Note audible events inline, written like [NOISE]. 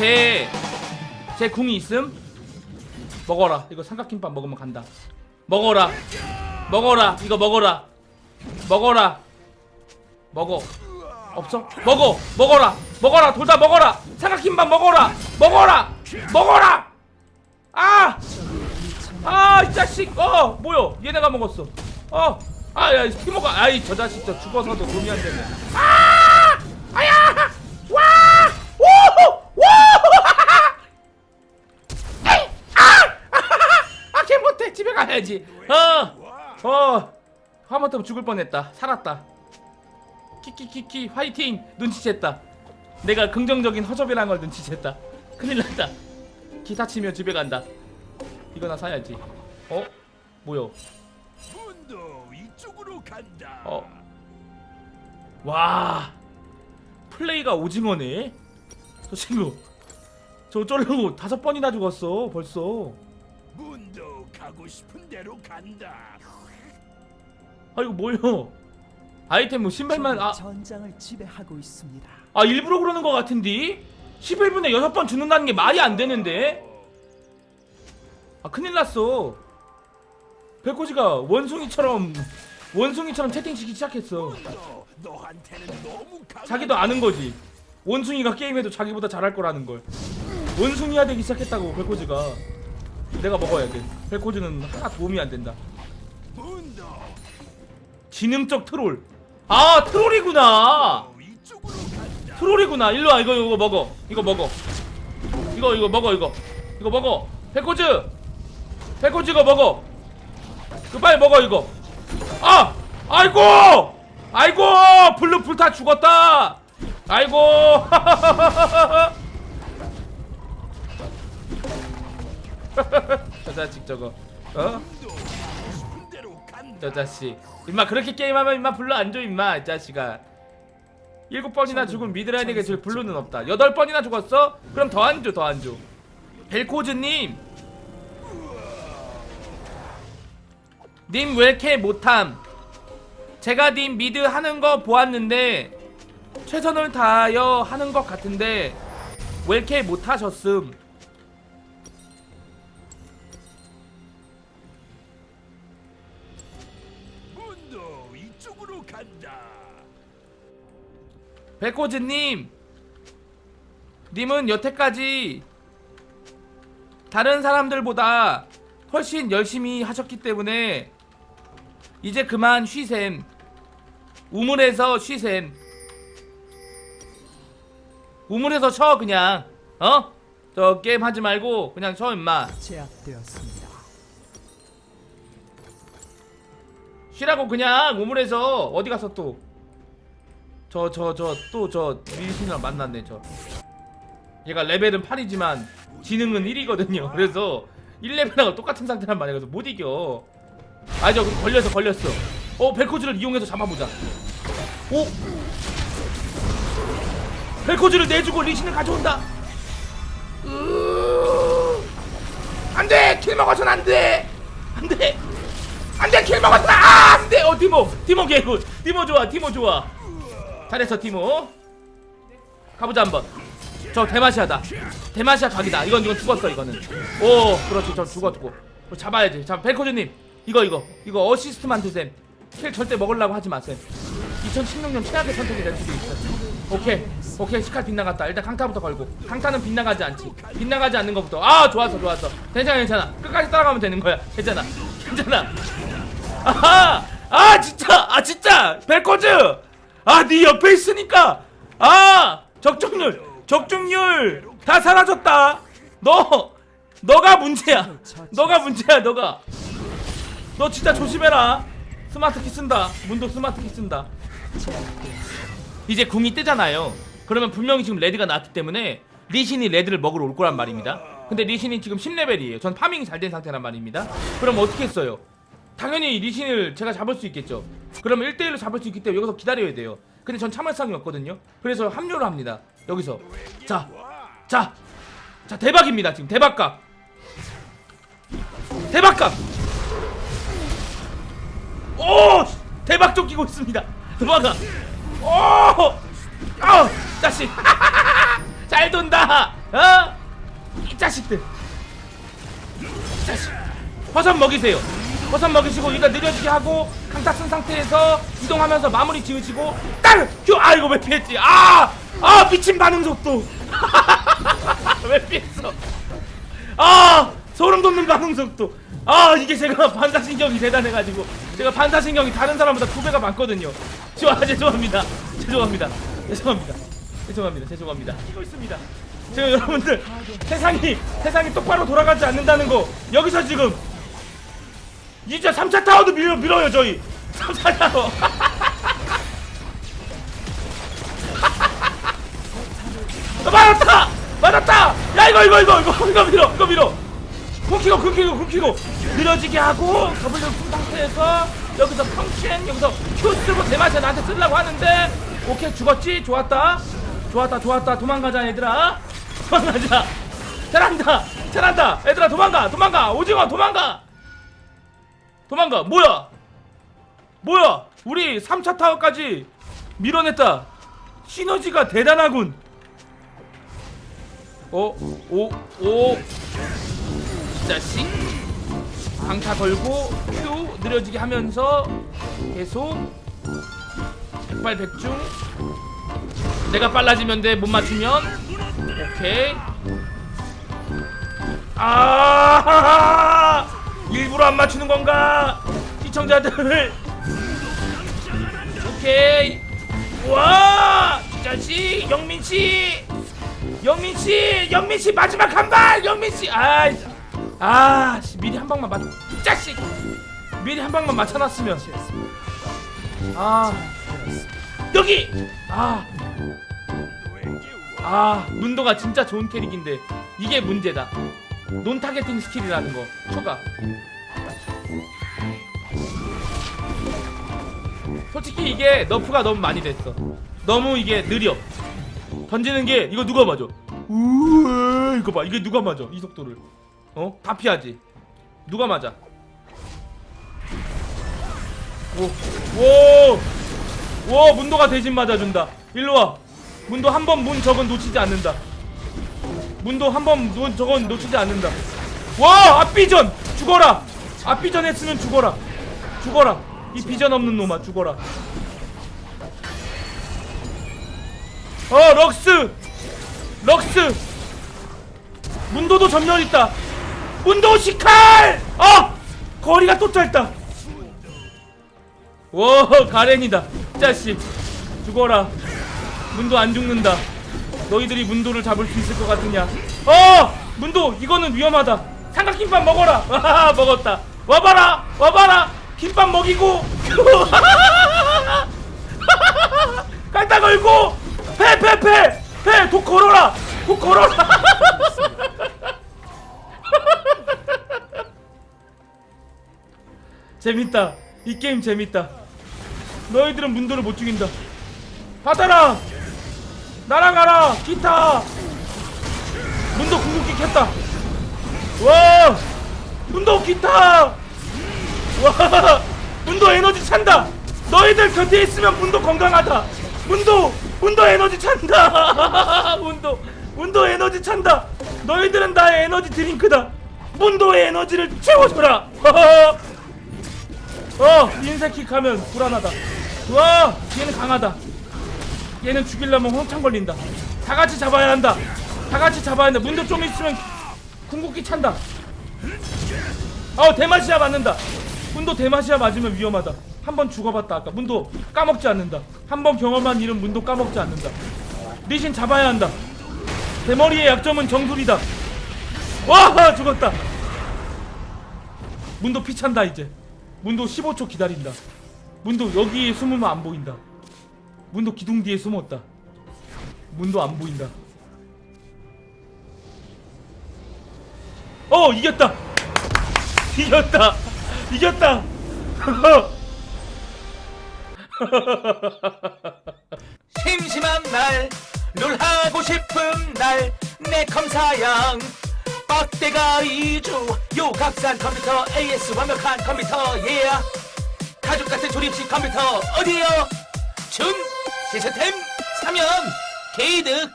제 궁이 있음? 먹어라. 이거 삼각김밥 먹으면 간다. 먹어라. 먹어라. 이거 먹어라. 먹어라. 먹어. 없어? 먹어. 먹어라. 먹어라. 둘다 먹어라. 삼각김밥 먹어라. 먹어라. 먹어라. 아! 아, 이 자식! 어, 뭐야? 얘네가 먹었어. 어, 아, 야, 티모가, 아이, 저 자식, 저 죽어서도 도움이 안. 아! 가야지. 어, 어, 하마터면 죽을 뻔했다. 살았다. 키키키키, 화이팅! 눈치챘다. 내가 긍정적인 허접이라는 걸 눈치챘다. 큰일 났다. 기타 치며 집에 간다. 이거나 사야지. 어? 뭐야? 문도 이쪽으로 간다. 어. 와. 플레이가 오징어네. 저 친구. 저 쫄르고 다섯 번이나 죽었어. 벌써. 가고 싶은 대로 간다. 아 이거 뭐요? 아이템 뭐 신발만 아, 전장을 지배하고 있습니다. 아 일부러 그러는 것 같은데? 11분에 여섯 번 죽는다는 게 말이 안 되는데? 아 큰일 났어. 백호지가 원숭이처럼 원숭이처럼 채팅치기 시작했어. 너한테는 너무 강. 자기도 아는 거지. 원숭이가 게임해도 자기보다 잘할 거라는 걸. 원숭이가 되기 시작했다고 백호지가. 내가 먹어야 돼. 백호지는 하나 도움이 안 된다. 지능적 트롤. 아 트롤이구나. 트롤이구나. 일로 와 이거 이거 먹어. 이거 먹어. 이거 이거 먹어 이거. 이거 먹어. 백호즈. 백호즈 이거 먹어. 그 빨리 먹어 이거. 아! 아이고! 아이고! 블루 불타 죽었다. 아이고! [LAUGHS] [LAUGHS] 저 자식 저거. 어? 저 자식. 임마 그렇게 게임하면 임마 블루 안줘 임마 이 자식아. 일곱 번이나 죽은 미드라인에게 줄 블루는 없다. 여덟 번이나 죽었어? 그럼 더 안 줘, 더 안 줘. 벨코즈님, 님 왜 이렇게 못함? 제가 님 미드 하는 거 보았는데 최선을 다하여 하는 것 같은데 왜 이렇게 못하셨음? 백호즈님, 님은 여태까지 다른 사람들보다 훨씬 열심히 하셨기 때문에 이제 그만 쉬셈. 우물에서 쉬셈. 우물에서 쉬어 그냥. 어? 저 게임 하지 말고 그냥 쉬어 임마. 제압되었습니다. 쉬라고 그냥 우물에서 어디 가서 또. 저 저 저 또저 리신이랑 만났네 저. 얘가 레벨은 8이지만 지능은 1이거든요. [LAUGHS] 그래서 1레벨하고 똑같은 상태란 말이야. 그래서 못 이겨. 아, 저 걸려서 걸렸어. 어, 벨코즈를 이용해서 잡아보자. 오! 벨코즈를 내주고 리신을 가져온다. 으... 안 돼! 킬 먹어선 안 돼! 안 돼! 안 돼! 킬 먹었다! 아, 안 돼! 어, 티모! 티모 개굿! 티모 좋아, 티모 좋아. 잘했어, 티모. 가보자, 한번. 저 대마시아다. 대마시아 각이다. 이건 이건 죽었어 이거는. 오, 그렇지. 저 죽었고. 어, 잡아야지. 자, 벨코즈님. 이거 이거 이거 어시스트 만 드셈. 킬 절대 먹으려고 하지 마셈. 2016년 최악의 선택이 될 수도 있어. 오케이, 오케이. 시칼 빗나갔다. 일단 강타부터 걸고. 강타는 빗나가지 않지. 빗나가지 않는 것부터. 아, 좋았어, 좋았어. 괜찮아, 괜찮아. 끝까지 따라가면 되는 거야. 괜찮아, 괜찮아. 아하! 아 진짜! 아 진짜! 벨코즈! 아 네 옆에 있으니까! 아! 적중률! 적중률! 다 사라졌다! 너! 너가 문제야! 너가 문제야 너가! 너 진짜 조심해라! 스마트키 쓴다 문도 스마트키 쓴다 이제 궁이 뜨잖아요 그러면 분명히 지금 레드가 나왔기 때문에 리신이 레드를 먹으러 올 거란 말입니다 근데 리신이 지금 10레벨이에요 전 파밍이 잘 된 상태란 말입니다 그럼 어떻게 했어요? 당연히 리신을 제가 잡을 수 있겠죠. 그러면 1대1로 잡을 수 있기 때문에 여기서 기다려야 돼요. 근데 전 참을성이 없거든요. 그래서 합류를 합니다. 여기서. 자, 자, 자, 대박입니다. 지금 대박각. 대박각! 오! 대박 쫓기고 있습니다. 도망가. 오! 아! 자식. [LAUGHS] 잘 돈다. 어? 이 자식들 이 자식 버섯 먹이세요 버섯 먹이시고 이거 느려지게 하고 강타 쓴 상태에서 이동하면서 마무리 지으시고 딸! 휴! 아 이거 왜 피했지? 아! 아 미친 반응 속도! [LAUGHS] 왜 피했어? 아 소름 돋는 반응 속도! 아 이게 제가 반사신경이 대단해가지고 제가 반사신경이 다른 사람보다 두 배가 많거든요. 좋아 죄송합니다. 죄송합니다. 죄송합니다. 죄송합니다. 죄송합니다. 이거 있습니다. 제가 여러분들 세상이 세상이 똑바로 돌아가지 않는다는 거 여기서 지금 이제 3차 타워도 밀어, 밀어요 저희. 3차 타워. 아, 맞았다! 맞았다! 야 이거 이거 이거 이거 이거 밀어 이거 밀어. 굶기고 굶기고 굶기고. 느려지게 하고 더블 푼 상태에서 여기서 펑션 여기서 큐 쓰고 대마시 나한테 쓰려고 하는데 오케이 죽었지? 좋았다. 좋았다 좋았다. 도망가자 얘들아. [LAUGHS] 도망가자. 잘한다 잘한다. 얘들아 도망가 도망가. 오징어 도망가 도망가. 뭐야? 뭐야? 우리 3차 타워까지 밀어냈다. 시너지가 대단하군. 어? 오? 오? 자식. 강타 걸고 큐 느려지게 하면서 계속 백발백중. 내가 빨라지면 돼. 못 맞추면. 오케이. 아 [LAUGHS] 일부러 안 맞추는 건가? 시청자들 오케이. 와! 자식 영민 씨. 영민 씨 영민 씨 마지막 한 발! 영민 씨! 아이 아 씨, 미리 한 방만 맞 자식! 미리 한 방만 맞춰놨으면. 아 여기! 아. 아, 문도가 진짜 좋은 캐릭인데 이게 문제다. 논 타겟팅 스킬이라는 거. 초과. 솔직히 이게 너프가 너무 많이 됐어. 너무 이게 느려. 던지는 게 이거 누가 맞아? 우와 이거 봐. 이게 누가 맞아 이 속도를. 어? 다 피하지. 누가 맞아? 오오오 문도가 대신 맞아준다. 일로와. 문도 한 번 문 저건 놓치지 않는다. 문도 한번문 저건 놓치지 않는다. 와 앞비전! 죽어라! 앞비전 했으면 죽어라. 죽어라 이 비전 없는 놈아 죽어라. 어 럭스! 럭스! 문도도 있다. 문도 시칼! 어! 거리가 또 짧다. 와 가렌이다. 자식. 죽어라. 문도 안 죽는다. 너희들이 문도를 잡을 수 있을 것 같으냐? 어! 문도 이거는 위험하다. 삼각김밥 먹어라. 와 [LAUGHS] 먹었다. 와봐라! 와봐라 김밥 먹이고. [LAUGHS] 깔딱 걸고. 패패패 패독 걸어라. 독 걸어라. [LAUGHS] 재밌다. 이 게임 재밌다. 너희들은 문도를 못 죽인다. 받아라. 나랑 가라. 기타. 문도 궁극기 켰다. 와. 문도 기타 와 [LAUGHS] 문도 에너지 찬다. 너희들 곁에 있으면 문도 건강하다. 문도 문도 에너지 찬다. [LAUGHS] 문도 문도 에너지 찬다. 너희들은 나의 에너지 드링크다. 문도의 에너지를 채워줘라. [LAUGHS] 어 인색킥 하면 불안하다. 와 얘는 강하다. 얘는 죽이려면 홍창 걸린다. 다 같이 잡아야 한다. 다 같이 잡아야 한다. 문도 좀 있으면 궁극기 찬다. 어 대마시아 맞는다 문도 대마시아 맞으면 위험하다. 한 번 죽어봤다 아까. 문도 까먹지 않는다. 한 번 경험한 일은 문도 까먹지 않는다. 리신 잡아야 한다. 대머리의 약점은 정수리다. 와 죽었다. 문도 피찬다 이제. 문도 15초 기다린다. 문도 여기에 숨으면 안 보인다. 문도 기둥 뒤에 숨었다. 문도 안 보인다. 어 이겼다. [LAUGHS] 이겼다 이겼다. [LAUGHS] 심심한 날 롤 하고 싶은 날 내 컴사양. 빡대가 이주 요각산 컴퓨터 AS 완벽한 컴퓨터 예 가족 같은 조립식 컴퓨터 어디요? 준 시스템 사면 게이득